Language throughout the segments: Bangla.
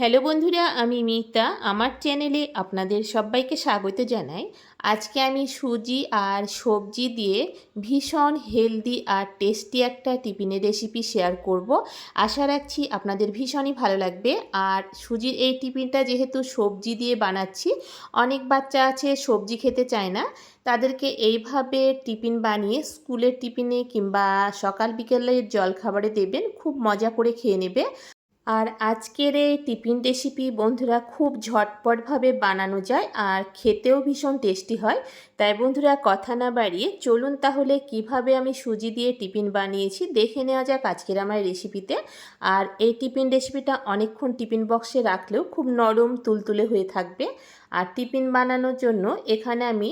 হ্যালো বন্ধুরা, আমি মিতা। আমার চ্যানেলে আপনাদের সবাইকে স্বাগত জানাই। আজকে আমি সুজি আর সবজি দিয়ে ভীষণ হেলদি আর টেস্টি একটা টিফিনের রেসিপি শেয়ার করব। আশা রাখছি আপনাদের ভীষণই ভালো লাগবে। আর সুজির এই টিফিনটা যেহেতু সবজি দিয়ে বানাচ্ছি, অনেক বাচ্চা আছে, সবজি খেতে চায় না। তাদেরকে এইভাবে টিফিন বানিয়ে স্কুলের টিফিনে কিংবা সকাল বিকেলের জলখাবারে দেবেন, খুব মজা করে খেয়ে নেবে। আর আজকের এই টিফিন রেসিপি বন্ধুরা খুব ঝটপটভাবে বানানো যায় আর খেতেও ভীষণ টেস্টি হয়। তাই বন্ধুরা কথা না বাড়িয়ে চলুন তাহলে কীভাবে আমি সুজি দিয়ে টিফিন বানিয়েছি দেখে নেওয়া যাক আজকের আমার রেসিপিতে। আর এই টিফিন রেসিপিটা অনেকক্ষণ টিফিন বক্সে রাখলেও খুব নরম, তুলতুলে হয়ে থাকবে। আর টিফিন বানানোর জন্য এখানে আমি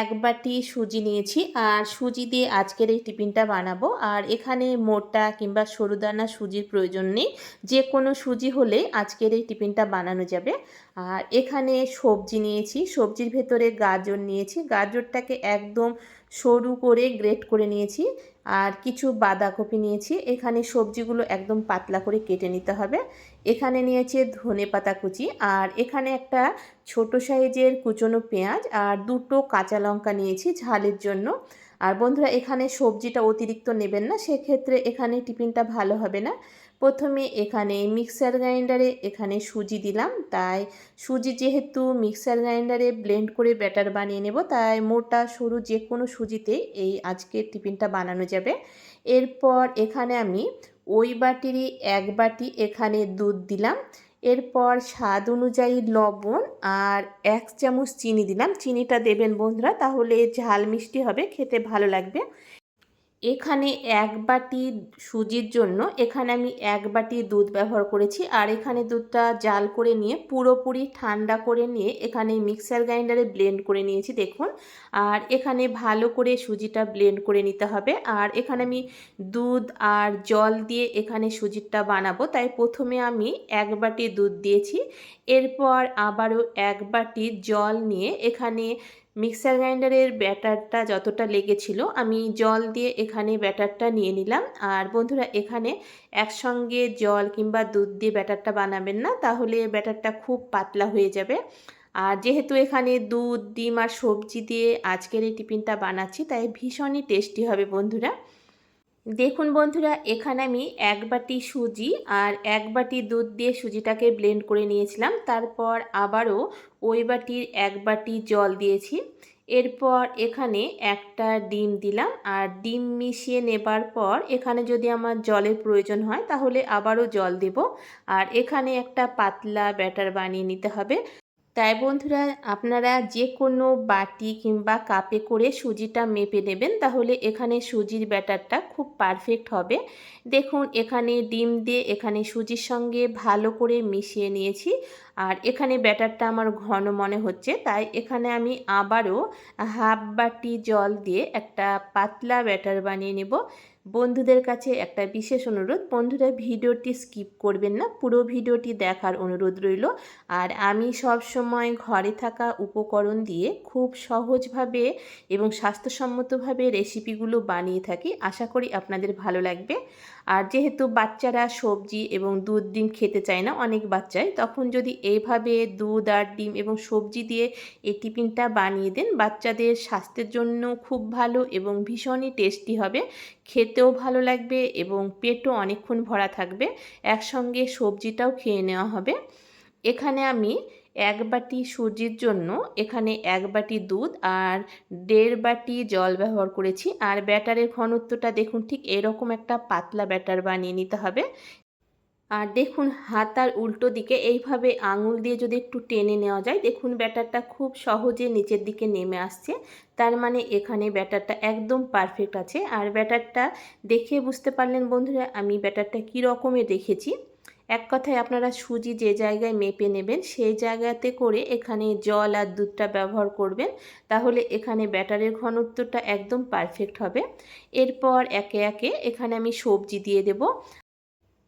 এক বাটি সুজি নিয়েছি। আর সুজি দিয়ে আজকের এই টিফিনটা বানাবো। আর এখানে মোটা কিংবা সরুদানা সুজির প্রয়োজন নেই। যে কোনো সুজি হলে আজকের এই টিফিনটা বানানো যাবে। আর এখানে সবজি নিয়েছি। সবজির ভেতরে গাজর নিয়েছি। গাজরটাকে একদম সরু করে গ্রেট করে নিয়েছি। আর কিছু বাঁধাকপি নিয়েছি। এখানে সবজিগুলো একদম পাতলা করে কেটে নিতে হবে। এখানে নিয়েছে ধনে পাতা কুচি আর এখানে একটা ছোট সাইজের কুচনো পেঁয়াজ আর দুটো কাঁচা লঙ্কা নিয়েছি ঝালের জন্য। আর বন্ধুরা, এখানে সবজিটা অতিরিক্ত নেবেন না, সেক্ষেত্রে এখানে টিফিনটা ভালো হবে না। প্রথমে এখানে মিক্সার গ্রাইন্ডারে এখানে সুজি দিলাম। তাই সুজি যেহেতু মিক্সার গ্রাইন্ডারে ব্লেন্ড করে ব্যাটার বানিয়ে নেব, তাই মোটা, সরু যে কোনো সুজিতে এই আজকের টিফিনটা বানানো যাবে। এরপর এখানে আমি ওই বাটিরই এক বাটি এখানে দুধ দিলাম। এরপর স্বাদ অনুযায়ী লবণ আর এক চামচ চিনি দিলাম। চিনিটা দেবেন বন্ধুরা, তাহলে ঝাল মিষ্টি হবে, খেতে ভালো লাগবে। এখানে এক বাটি সুজির জন্য এখানে আমি এক বাটি দুধ ব্যবহার করেছি। আর এখানে দুধটা জাল করে নিয়ে পুরোপুরি ঠান্ডা করে নিয়ে এখানে মিক্সার গ্রাইন্ডারে ব্লেন্ড করে নিয়েছি, দেখুন। আর এখানে ভালো করে সুজিটা ব্লেন্ড করে নিতে হবে। আর এখানে আমি দুধ আর জল দিয়ে এখানে সুজিটা বানাবো। তাই প্রথমে আমি এক বাটি দুধ দিয়েছি। এরপর আবারও এক বাটি জল নিয়ে এখানে মিক্সার গ্রাইন্ডারের ব্যাটারটা যতটা লেগেছিল, আমি জল দিয়ে এখানে ব্যাটারটা নিয়ে নিলাম। আর বন্ধুরা, এখানে একসঙ্গে জল কিংবা দুধ দিয়ে ব্যাটারটা বানাবেন না, তাহলে ব্যাটারটা খুব পাতলা হয়ে যাবে। আর যেহেতু এখানে দুধ, ডিম আর সবজি দিয়ে আজকের এই টিফিনটা বানাচ্ছি, তাই ভীষণই টেস্টি হবে বন্ধুরা। দেখুন বন্ধুরা, এখানে আমি এক বাটি সুজি আর এক বাটি দুধ দিয়ে সুজিটাকে ব্লেন্ড করে নিয়েছিলাম। তারপর আবারও ওই বাটির এক বাটি জল দিয়েছি। এরপর এখানে একটা ডিম দিলাম আর ডিম মিশিয়ে নেবার পর এখানে যদি আমার জলের প্রয়োজন হয় তাহলে আবারও জল দেব। আর এখানে একটা পাতলা ব্যাটার বানিয়ে নিতে হবে। তাই বন্ধুরা, আপনারা যে কোনো বাটি কিংবা কাপে করে সুজিটা মেপে নেবেন, তাহলে এখানে সুজির ব্যাটারটা খুব পারফেক্ট হবে। দেখুন, এখানে ডিম দিয়ে এখানে সুজির সঙ্গে ভালো করে মিশিয়ে নিয়েছি। আর এখানে ব্যাটারটা আমার ঘন মনে হচ্ছে, তাই এখানে আমি আবারও হাফ বাটি জল দিয়ে একটা পাতলা ব্যাটার বানিয়ে নেব। বন্ধুদের কাছে একটা বিশেষ অনুরোধ, বন্ধুরা ভিডিওটি স্কিপ করবেন না, পুরো ভিডিওটি দেখার অনুরোধ রইল। আর আমি সব সময় ঘরে থাকা উপকরণ দিয়ে খুব সহজভাবে এবং স্বাস্থ্যসম্মতভাবে রেসিপিগুলো বানিয়ে থাকি, আশা করি আপনাদের ভালো লাগবে। আর যেহেতু বাচ্চারা সবজি এবং দুধ ডিম খেতে চায় না, অনেক বাচ্চায় তখন যদি এইভাবে দুধ আর ডিম এবং সবজি দিয়ে এই টিফিনটা বানিয়ে দেন, বাচ্চাদের স্বাস্থ্যের জন্য খুব ভালো এবং ভীষণই টেস্টি হবে, খেতেও ভালো লাগবে এবং পেটও অনেকক্ষণ ভরা থাকবে, একসঙ্গে সবজিটাও খেয়ে নেওয়া হবে। এখানে আমি এক বাটি সুজির জন্য এখানে এক বাটি দুধ আর দেড় বাটি জল ব্যবহার করেছি। আর ব্যাটারের ঘনত্বটা দেখুন, ঠিক এরকম একটা পাতলা ব্যাটার বানিয়ে নিতে হবে। আর দেখুন হাতার উল্টো দিকে এইভাবে আঙুল দিয়ে যদি একটু টেনে নেওয়া যায়, দেখুন ব্যাটারটা খুব সহজে নিচের দিকে নেমে আসছে। তার মানে এখানে ব্যাটারটা একদম পারফেক্ট আছে। আর ব্যাটারটা দেখে বুঝতে পারলেন বন্ধুরা, আমি ব্যাটারটা কী রকমের রেখেছি এক কথায় আপনারা সুজি যে জায়গায় মেপে নেবেন, সেই জায়গাতে করে এখানে জল আর দুধটা ব্যবহার করবেন। তাহলে এখানে ব্যাটারের ঘনত্বটা একদম পারফেক্ট হবে। এরপর একে একে এখানে আমি সবজি দিয়ে দেব।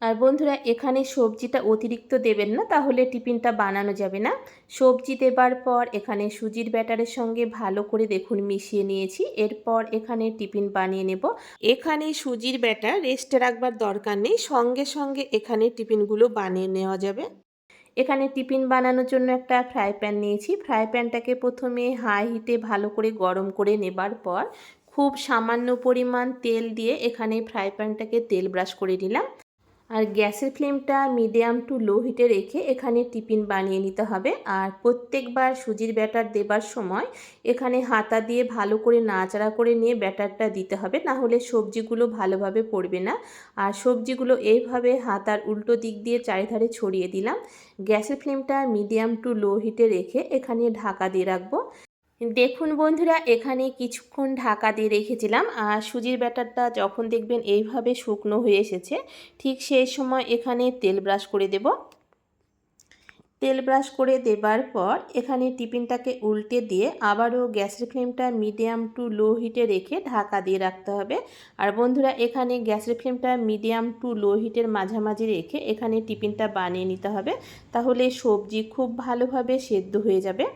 আর বন্ধুরা, এখানে সবজিটা অতিরিক্ত দেবেন না, তাহলে টিফিনটা বানানো যাবে না। সবজি দেবার পর এখানে সুজির ব্যাটারের সঙ্গে ভালো করে দেখুন মিশিয়ে নিয়েছি, এরপর এখানে টিফিন বানিয়ে নেব। এখানে সুজির ব্যাটার রেস্টে রাখবার দরকার নেই, সঙ্গে সঙ্গে এখানে টিফিনগুলো বানিয়ে নেওয়া যাবে। এখানে টিফিন বানানোর জন্য একটা ফ্রাই প্যান নিয়েছি। ফ্রাই প্যানটাকে প্রথমে হাই হিটে ভালো করে গরম করে নেবার পর, খুব সামান্য পরিমাণ তেল দিয়ে এখানে ফ্রাই প্যানটাকে তেল ব্রাশ করে নিলাম। আর গ্যাসের ফ্লেমটা মিডিয়াম টু লো হিটে রেখে এখানে টিফিন বানিয়ে নিতে হবে। আর প্রত্যেকবার সুজির ব্যাটার দেবার সময় এখানে হাতা দিয়ে ভালো করে নাড়াচাড়া করে নিয়ে ব্যাটারটা দিতে হবে। না হলে সবজিগুলো ভালোভাবে পড়বে না। আর সবজিগুলো এইভাবে হাতার উল্টো দিক দিয়ে চারিধারে ছড়িয়ে দিলাম। গ্যাসের ফ্লেমটা মিডিয়াম টু লো হিটে রেখে এখানে ঢাকা দিয়ে রাখব। দেখুন বন্ধুরা, এখানে কিছুক্ষণ ঢাকা দিয়ে রেখেছিলাম। আর সুজির ব্যাটারটা যখন দেখবেন এইভাবে শুকনো হয়ে এসেছে, ঠিক সেই সময় এখানে তেল ব্রাশ করে দেব। তেল ব্রাশ করে দেবার পর এখানে টিফিনটাকে উল্টে দিয়ে আবারও গ্যাসের ফ্লেমটা মিডিয়াম টু লো হিটে রেখে ঢাকা দিয়ে রাখতে হবে। আর বন্ধুরা, এখানে গ্যাসের ফ্লেমটা মিডিয়াম টু লো হিটের মাঝামাঝি রেখে এখানে টিফিনটা বানিয়ে নিতে হবে। তাহলে সবজি খুব ভালোভাবে সেদ্ধ হয়ে যাবে।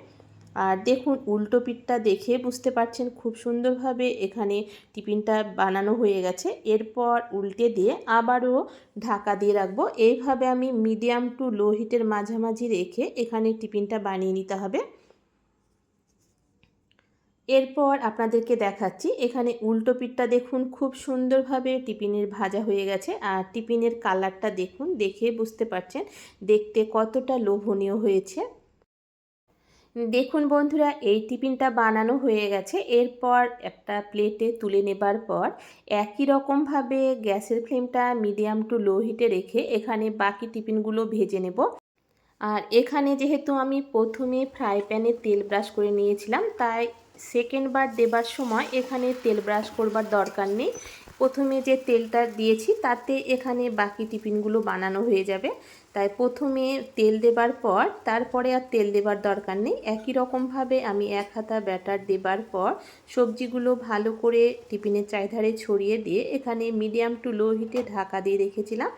আর দেখুন, উল্টো পিঠটা দেখে বুঝতে পারছেন খুব সুন্দরভাবে এখানে টিফিনটা বানানো হয়ে গেছে। এরপর উল্টে দিয়ে আবারও ঢাকা দিয়ে রাখব। এইভাবে আমি মিডিয়াম টু লো হিটের মাঝামাঝি রেখে এখানে টিফিনটা বানিয়ে নিতে হবে। এরপর আপনাদেরকে দেখাচ্ছি, এখানে উল্টো পিঠটা দেখুন খুব সুন্দরভাবে টিফিনের ভাজা হয়ে গেছে। আর টিফিনের কালারটা দেখুন, দেখে বুঝতে পারছেন দেখতে কতটা লোভনীয় হয়েছে। দেখুন বন্ধুরা, এই টিফিনটা বানানো হয়ে গেছে। এরপর একটা প্লেটে তুলে নেবার পর একই রকমভাবে গ্যাসের ফ্লেমটা মিডিয়াম টু লো হিটে রেখে এখানে বাকি টিফিনগুলো ভেজে নেব। আর এখানে যেহেতু আমি প্রথমে ফ্রাই প্যানে তেল ব্রাশ করে নিয়েছিলাম, তাই সেকেন্ড বার দেবার সময় এখানে তেল ব্রাশ করবার দরকার নেই। প্রথমে যে তেলটা দিয়েছি, তাতে এখানে বাকি টিফিনগুলো বানানো হয়ে যাবে। তাই প্রথমে তেল দেবার পর, তারপরে আর তেল দেবার দরকার নেই। একই রকমভাবে আমি এক হাতা ব্যাটার দেবার পর, সবজিগুলো ভালো করে টিফিনের চারিধারে ছড়িয়ে দিয়ে এখানে মিডিয়াম টু লো হিটে ঢাকা দিয়ে রেখেছিলাম।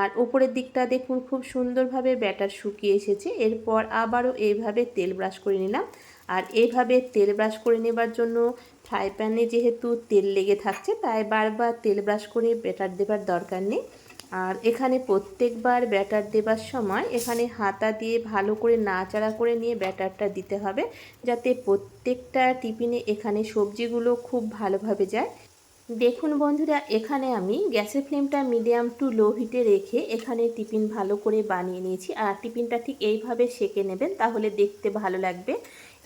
আর ওপরের দিকটা দেখুন, খুব সুন্দরভাবে ব্যাটার শুকিয়ে এসেছে। এরপর আবারও এইভাবে তেল ব্রাশ করে নিলাম। আর এইভাবে তেল ব্রাশ করে নেবার জন্য ফ্রাই প্যানে যেহেতু তেল লেগে থাকছে, তাই বারবার তেল ব্রাশ করে ব্যাটার দেবার দরকার নেই। আর এখানে প্রত্যেকবার ব্যাটার দেবার সময় এখানে হাতা দিয়ে ভালো করে নাচাড়া করে নিয়ে ব্যাটারটা দিতে হবে, যাতে প্রত্যেকটা টিফিনে এখানে সবজিগুলো খুব ভালোভাবে যায়। দেখুন বন্ধুরা, এখানে আমি গ্যাসের ফ্লেমটা মিডিয়াম টু লো হিটে রেখে এখানে টিফিন ভালো করে বানিয়ে নিয়েছি। আর টিফিনটা ঠিক এইভাবে সেকে নেবেন, তাহলে দেখতে ভালো লাগবে।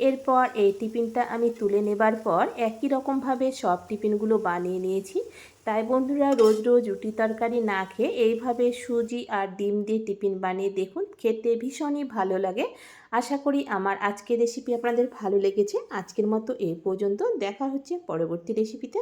এরপর এই টিফিনটা আমি তুলে নেবার পর একই রকমভাবে সব টিফিনগুলো বানিয়ে নিয়েছি। তাই বন্ধুরা, রোজ রোজ রুটি তরকারি না খেয়ে এইভাবে সুজি আর ডিম দিয়ে টিফিন বানিয়ে দেখুন, খেতে ভীষণই ভালো লাগে। আশা করি আমার আজকের রেসিপি আপনাদের ভালো লেগেছে। আজকের মতো এই পর্যন্ত। দেখা হচ্ছে পরবর্তী রেসিপিতে